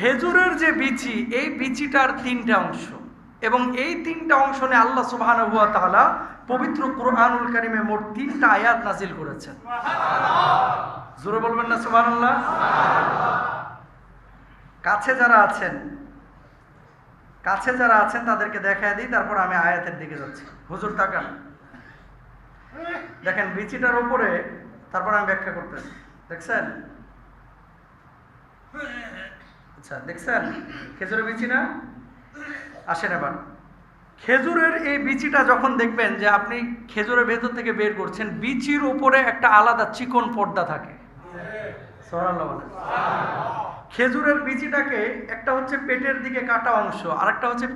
খেজুরের যে বিচি, এই বিচিটার তিনটা অংশ। এবং এই তিনটা অংশ নিয়ে আল্লাহ সুবহানাহু ওয়া তাআলা পবিত্র কোরআনুল কারিমে মোট তিনটা আয়াত নাজিল করেছেন। জোরে বলবেন না সুবহানাল্লাহ? কাছে যারা আছেন, কাছে যারা আছেন তাদেরকে দেখায় দিই, তারপর আমি আয়াতের দিকে যাচ্ছি। হুজুর, তাকান। দেখেন, বিচিটার উপরে, তারপর আমি ব্যাখ্যা করতেছি। দেখছেন? আচ্ছা দেখছেন? খেজুরের বিচি না? আসেন এবার। খেজুরের এই বিচিটা যখন দেখবেন যে আপনি খেজুরের ভেতর থেকে বের করছেন, বিচির উপরে একটা আলাদা চিকন পর্দা থাকে। খেজুরের বিচিটাকে একটা হচ্ছে পেটের দিকে কাটা অংশ আর একটা হচ্ছে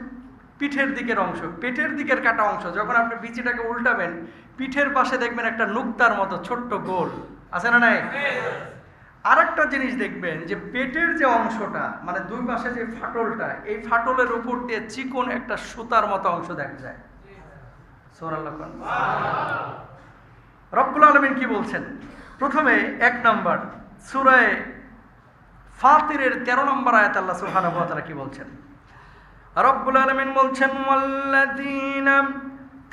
পিঠের দিকের অংশ। পেটের দিকের কাটা অংশ, যখন আপনি বিচিটাকে উল্টাবেন, পিঠের পাশে দেখবেন একটা নুক্তার মতো ছোট্ট গোল। আছে না নাই? আরেকটা জিনিস দেখবেন যে পেটের যে অংশটা মানে দুই পাশে যে ফাটলটা, এই ফাটলের উপর দিয়ে চিকন একটা সুতার মতো অংশ দেখা যায়। রব্বুল আলমিন কি বলছেন? প্রথমে এক নম্বর সুরায় ফাতিরের তেরো নম্বর আয়াত আল্লাহ ওয়া কি বলছেন? রব্বুল আলমিন বলছেন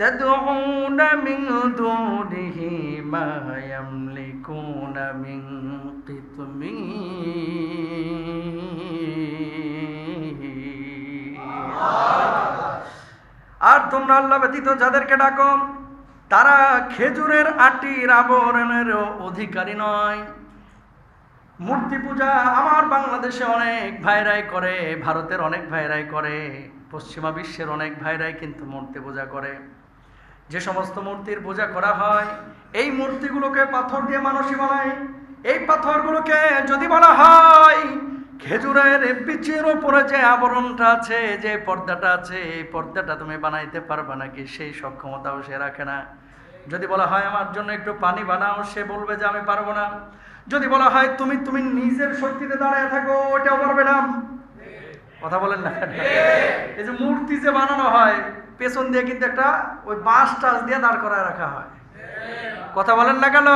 তাদউনা মিন দুনিহি মা ইয়ামলিকুনা মিন কিতমির আর তোমরা আল্লাহ ব্যতীত যাদেরকে ডাকো, তারা খেজুরের আটির আবরণের অধিকারী নয়। মূর্তি পূজা আমার বাংলাদেশে অনেক ভাইরাই করে, ভারতের অনেক ভাইরাই করে, পশ্চিমা বিশ্বের অনেক ভাইরাই কিন্তু মূর্তি পূজা করে। যে সমস্ত মূর্তির পূজা করা হয় এই মূর্তিগুলোকে পাথর দিয়ে মানুষই বানায় এই পাথরগুলোকে যদি বলা হয় খেজুরের বিচির উপরে যে আবরণটা আছে যে পর্দাটা আছে এই পর্দাটা তুমি বানাইতে পারবে নাকি? সেই সক্ষমতাও সে রাখে না। যদি বলা হয় আমার জন্য একটু পানি বানাও সে বলবে যে আমি পারব না। যদি বলা হয় তুমি তুমি নিজের শক্তিতে দাঁড়ায় থাকো ওটাও পারবে না। কথা বলেন না এই যে মূর্তি যে বানানো হয় পেছন দিয়ে কিন্তু একটা ওই বাঁশ টাস দিয়ে দাঁড় করায় রাখা হয়। কথা বলেন না কেন?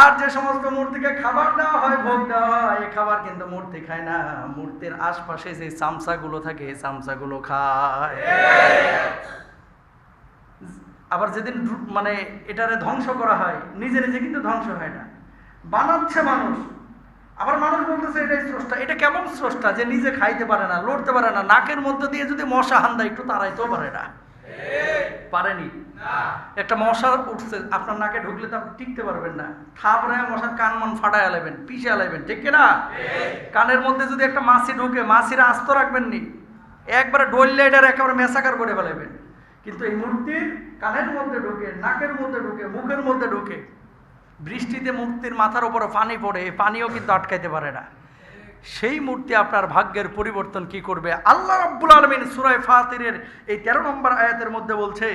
আর যে সমস্ত মূর্তিকে খাবার দেওয়া হয়, ভোগ দেওয়া হয় এই খাবার কিন্তু মূর্তি খায় না। মূর্তির আশপাশে যে চামচাগুলো থাকে, এই চামচাগুলো খায়। আবার যেদিন মানে এটারে ধ্বংস করা হয়, নিজে নিজে কিন্তু ধ্বংস হয় না। বানাচ্ছে মানুষ। আবার মানুষ বলতেছে এটাই স্রষ্টা, এটা কেমন স্রষ্টা যে নিজে খাইতে পারে না, লড়তে পারে না? নাকের মধ্যে দিয়ে যদি মশা হান্দা একটু তাড়াইতেও পারে না? পারেনি। একটা মশা উঠছে, আপনার নাকে ঢুকলে তো আপনি টিকতে পারবেন না। থাপড়ে মশার কান মন ফাটায় আলাইবেন, পিষে আলাইবেন, ঠিক না কানের মধ্যে যদি একটা মাছি ঢুকে, মাছির আস্ত রাখবেন নি একবারে ডললে এটার একেবারে মেসাকার করে ফেলাইবেন। কিন্তু এই মূর্তির কানের মধ্যে ঢুকে, নাকের মধ্যে ঢুকে, মুখের মধ্যে ঢুকে বৃষ্টিতে মূর্তির মাথার উপরে পানি পড়ে এই পানিও কিন্তু আটকাইতে পারে না। সেই মূর্তি আপনার ভাগ্যের পরিবর্তন কি করবে? আল্লাহ রাব্বুল আলমিন সুরায় ফাতিরের এই তেরো নম্বর আয়াতের মধ্যে বলছে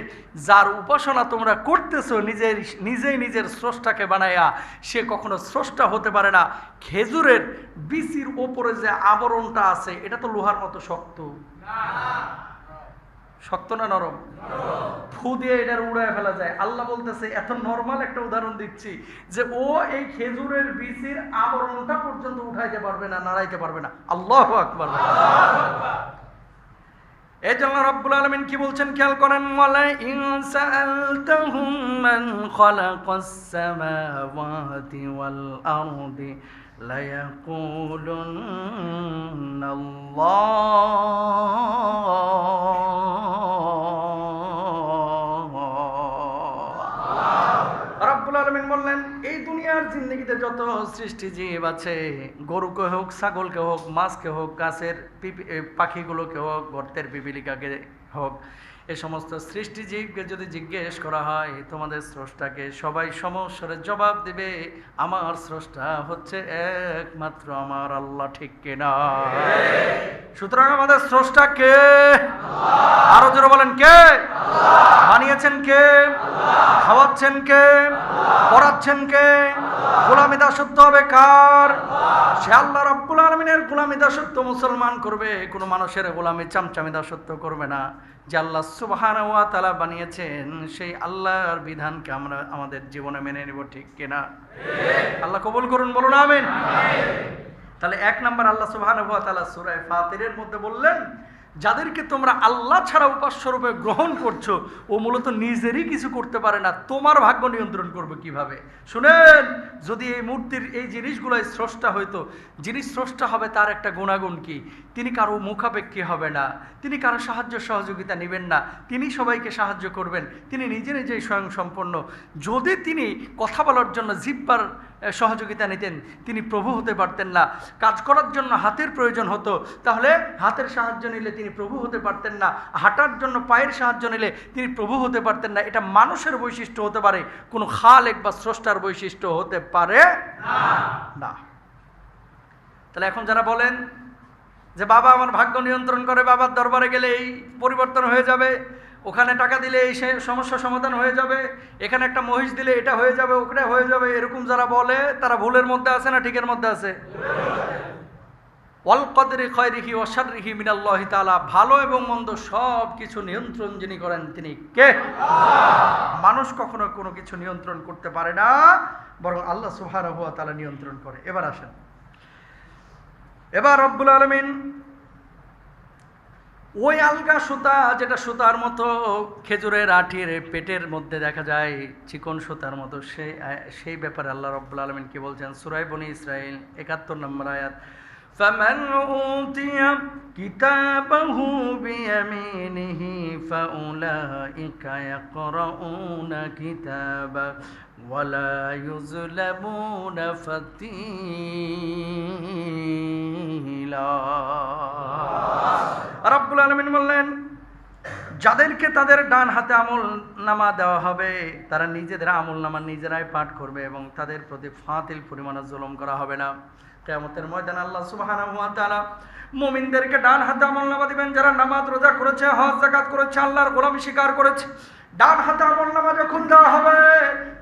যার উপাসনা তোমরা করতেছো নিজের নিজেই নিজের স্রষ্টাকে বানায়া সে কখনো স্রষ্টা হতে পারে না। খেজুরের বিচির ওপরে যে আবরণটা আছে এটা তো লোহার মতো শক্ত। শক্ত না নরম। ফু দিয়ে এটার উড়ায় ফেলা যায়। আল্লাহ বলতেছে, এত নর্মাল একটা উদাহরণ দিচ্ছি যে ও এই খেজুরের বীজের আবরণটা পর্যন্ত উঠাইতে পারবে না, নাড়াইতে পারবে না। আল্লাহ আকবার। এই জন্য রব্বুল আলমিন কি বলছেন খেয়াল করেন? ওয়ালা ইনসালতাহুম মান খালাকাস সামাওয়াতি ওয়াল আরদি লায়াকুলুন্না আল্লাহ বললেন, এই দুনিয়ার জিন্দগিতে যত সৃষ্টি জীব আছে, গরুকে হোক, ছাগলকে হোক, মাছকে হোক, গাছের পাখিগুলোকে হোক, গর্তের পিপিলিকাকে হোক এ সমস্ত সৃষ্টি জীবকে যদি জিজ্ঞেস করা হয়, তোমাদের স্রষ্টাকে সবাই সমস্যার জবাব দিবে, আমার স্রষ্টা হচ্ছে একমাত্র আমার আল্লাহ, ঠিক কিনা সুতরাং আমাদের স্রষ্টা কে? আরও জোরে বলেন কে? বানিয়েছেন কে? খাওয়াচ্ছেন কে? পড়াচ্ছেন কে? গোলামি দাসত্ব হবে কার? সে আল্লাহ রব্বুল আলমিনের গোলামি দাসত্ব মুসলমান করবে, কোনো মানুষের গোলামি চামচামি দাসত্ব করবে না। যে আল্লাহ সুবাহানা ওয়া তালা বানিয়েছেন সেই আল্লাহর বিধানকে আমরা আমাদের জীবনে মেনে নেব ঠিক কিনা? আল্লাহ কবুল করুন বলুন আমিন। তাহলে এক নম্বর আল্লাহ সুবহানাহু তালা সুরায় সূরা ফাতিরের মধ্যে বললেন যাদেরকে তোমরা আল্লাহ ছাড়া উপাস্য রূপে গ্রহণ করছ, ও মূলত নিজেরই কিছু করতে পারে না, তোমার ভাগ্য নিয়ন্ত্রণ করবে কীভাবে? শুনেন, যদি এই মূর্তির এই জিনিসগুলো স্রষ্টা হইতো, যিনি স্রষ্টা হবে তার একটা গুণাগুণ কি? তিনি কারও মুখাপেক্ষী হবে না, তিনি কারও সাহায্য সহযোগিতা নেবেন না, তিনি সবাইকে সাহায্য করবেন, তিনি নিজে নিজেই স্বয়ং সম্পন্ন। যদি তিনি কথা বলার জন্য জিব্বার সহযোগিতা নিতেন। তিনি প্রভু হতে পারতেন না। কাজ করার জন্য হাতের প্রয়োজন হতো। তাহলে হাতের সাহায্য নিলে তিনি প্রভু হতে পারতেন না। হাঁটার জন্য পায়ের সাহায্য নিলে তিনি প্রভু হতে পারতেন না। এটা মানুষের বৈশিষ্ট্য হতে পারে। কোনো খালেক বা স্রষ্টার বৈশিষ্ট্য হতে পারে না। তাহলে এখন যারা বলেন যে, বাবা, আমার ভাগ্য নিয়ন্ত্রণ করে, বাবার দরবারে গেলে এই পরিবর্তন হয়ে যাবে। ওখানে টাকা দিলে এই সমস্যা সমাধান হয়ে যাবে এখানে একটা মহিষ দিলে এটা হয়ে যাবে ওখানে হয়ে যাবে এরকম যারা বলে তারা ভুলের মধ্যে আছে না ঠিকের মধ্যে আছে? ওয়াল কদরি খয়রিহি ওয়াশাররিহি মিনাল্লাহি তাআলা ভালো এবং মন্দ সব কিছু নিয়ন্ত্রণ যিনি করেন তিনি কে? মানুষ কখনো কোনো কিছু নিয়ন্ত্রণ করতে পারে না বরং আল্লাহ সুবহানাহু ওয়া তাআলা নিয়ন্ত্রণ করে। এবার আসেন। এবার রব্বুল আলমিন ওই আলগা সুতা যেটা সুতার মতো খেজুরের আঠির পেটের মধ্যে দেখা যায় চিকন সুতার মতো সেই সেই ব্যাপারে আল্লাহ রব্বুল আলমিন কি বলছেন সুরাই বনি ইসরাইল একাত্তর নম্বর আয়াত فمن أوتي كتابه بيمينه فأولئك يقرؤون كتابه ولا يظلمون فتيلا রব্বুল আলমিন বললেন, যাদেরকে তাদের ডান হাতে আমল নামা দেওয়া হবে, তারা নিজেদের আমল নামা নিজেরাই পাঠ করবে এবং তাদের প্রতি ফাঁতিল পরিমাণে জুলম করা হবে না। কেমতের ময়দান আল্লাহ তাআলা মুমিনদেরকে ডান হাতে আমল নামা দিবেন, যারা নামাজ রোজা করেছে, হজ জাকাত করেছে, আল্লাহর গোলামি স্বীকার করেছে। ডান হাতে আমল নামা যখন দেওয়া হবে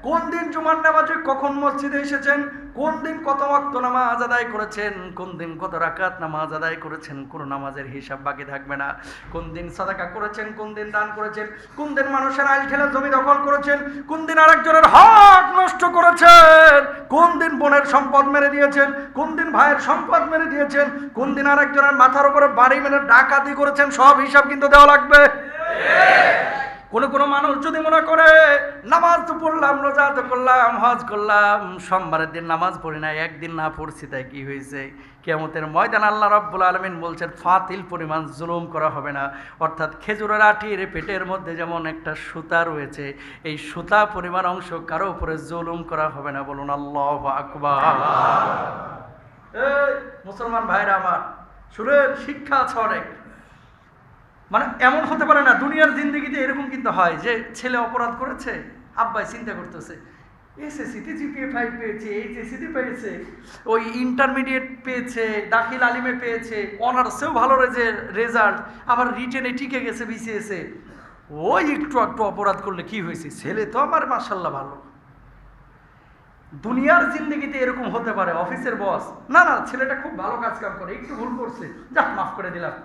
কোন দিন জুমার নামাজে কখন মসজিদে এসেছেন কোন দিন কত ওয়াক্ত নামাজ আদায় করেছেন কোন দিন কত রাকাত নামাজ আদায় করেছেন কোন নামাজের হিসাব বাকি থাকবে না কোন দিন সাদাকা করেছেন কোন দিন দান করেছেন কোন দিন মানুষের আইল ঠেলে জমি দখল করেছেন কোন দিন আরেকজনের হক নষ্ট করেছেন কোন দিন বোনের সম্পদ মেরে দিয়েছেন কোন দিন ভাইয়ের সম্পদ মেরে দিয়েছেন কোন দিন আরেকজনের মাথার উপরে বাড়ি মেরে ডাকাতি করেছেন সব হিসাব কিন্তু দেওয়া লাগবে কোন কোন মানুষ যদি মনে করে নামাজ তো পড়লাম রোজা তো করলাম হজ করলাম সোমবারের দিন নামাজ পড়ি না একদিন না পড়ছি তাই কি হয়েছে কেমতের ময়দান আল্লাহ রব্বুল আলমিন বলছেন ফাতিল পরিমাণ জুলুম করা হবে না। অর্থাৎ খেজুরের আটির পেটের মধ্যে যেমন একটা সুতা রয়েছে এই সুতা পরিমাণ অংশ কারও উপরে জুলুম করা হবে না। বলুন আল্লাহ আকবার। এই মুসলমান ভাইরা আমার শুনেন শিক্ষা আছে অনেক। মানে এমন হতে পারে না, দুনিয়ার জিন্দগিতে এরকম কিন্তু হয় যে ছেলে অপরাধ করেছে, আব্বাই চিন্তা করতেছে এসএসসিতে জিপিএ ফাইভ পেয়েছে এইচএসসিতে পেয়েছে, ওই ইন্টারমিডিয়েট পেয়েছে, দাখিল আলিমে পেয়েছে, অনার্সেও ভালো রেজাল্ট আবার রিটেনে টিকে গেছে বিসিএসে ওই একটু একটু অপরাধ করলে কি হয়েছে? ছেলে তো আমার মার্শাল্লাহ ভালো। দুনিয়ার জিন্দগিতে এরকম হতে পারে, অফিসের বস না না, ছেলেটা খুব ভালো কাজ কাম করে, একটু ভুল করছে, যাক, মাফ করে দিলাম।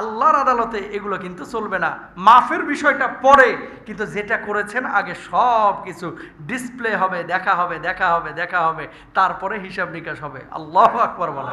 আল্লাহর আদালতে এগুলো কিন্তু চলবে না। মাফের বিষয়টা পরে, কিন্তু যেটা করেছেন আগে সব কিছু ডিসপ্লে হবে, দেখা হবে দেখা হবে দেখা হবে, তারপরে হিসাব নিকাশ হবে। আল্লাহ আকবর বলে